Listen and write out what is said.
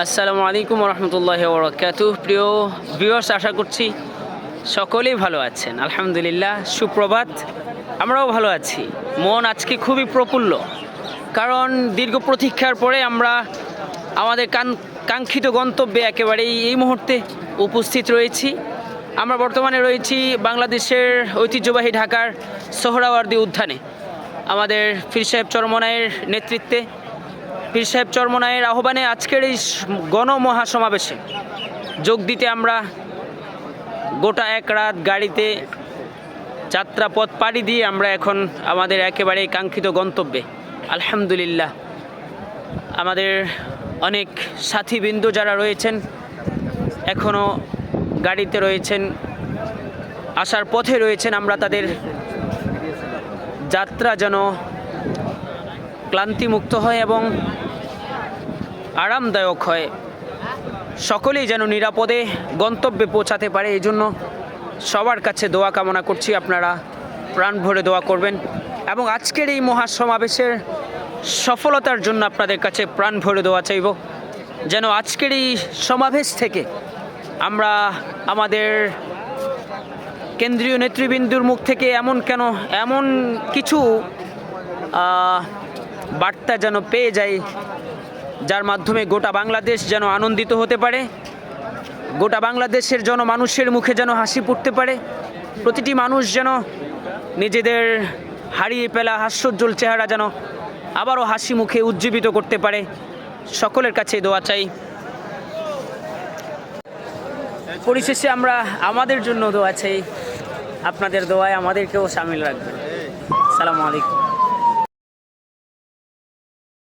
আসসালামু আলাইকুম রহমতুল্লাহ বরকাত প্রিয় ভিউয়ার্স আশা করছি সকলেই ভালো আছেন। আলহামদুলিল্লাহ, সুপ্রভাত। আমরাও ভালো আছি। মন আজকে খুবই প্রফুল্ল। কারণ দীর্ঘ প্রতীক্ষার পরে আমরা আমাদের কাঙ্ক্ষিত গন্তব্যে একেবারেই এই মুহূর্তে উপস্থিত রয়েছি। আমরা বর্তমানে রয়েছি বাংলাদেশের ঐতিহ্যবাহী ঢাকার সোহরাওয়ার্দী উদ্যানে। আমাদের ফির সাহেব চরমনায়ের নেতৃত্বে পীর সাহেব চরমনায়ের আহ্বানে আজকের এই গণমহাসমাবেশে যোগ দিতে আমরা গোটা এক রাত গাড়িতে যাত্রাপথ পাড়ি দিয়ে আমরা এখন আমাদের একেবারে কাঙ্ক্ষিত গন্তব্যে। আলহামদুলিল্লাহ। আমাদের অনেক সাথীবৃন্দ যারা রয়েছেন এখনও গাড়িতে রয়েছেন, আসার পথে রয়েছেন, আমরা তাদের যাত্রা যেন ক্লান্তিমুক্ত হয় এবং আরামদায়ক হয়। সকলেই যেন নিরাপদে গন্তব্যে পৌঁছাতে পারে এই জন্য সবার কাছে দোয়া কামনা করছি, আপনারা প্রাণ ভরে দোয়া করবেন। এবং আজকের এই মহাসমাবেশের সফলতার জন্য আপনাদের কাছে প্রাণ ভরে দোয়া চাইব। যেন আজকের এই সমাবেশ থেকে আমরা আমাদের কেন্দ্রীয় নেতৃবৃন্দুর মুখ থেকে এমন কেন, এমন কিছু বার্তা যেন পেয়ে যাই যার মাধ্যমে গোটা বাংলাদেশ যেন আনন্দিত হতে পারে, গোটা বাংলাদেশের জন মানুষের মুখে যেন হাসি ফুটতে পারে, প্রতিটি মানুষ যেন নিজেদের হারিয়ে ফেলা হাস্যোজ্জ্বল চেহারা যেন আবারও হাসি মুখে উজ্জীবিত করতে পারে। সকলের কাছে দোয়া চাই। পরিশেষে আমরা আমাদের জন্য দোয়া চাই। আপনাদের দোয়ায় আমাদেরকেও সামিল রাখবেন। সালামু আলাইকুম।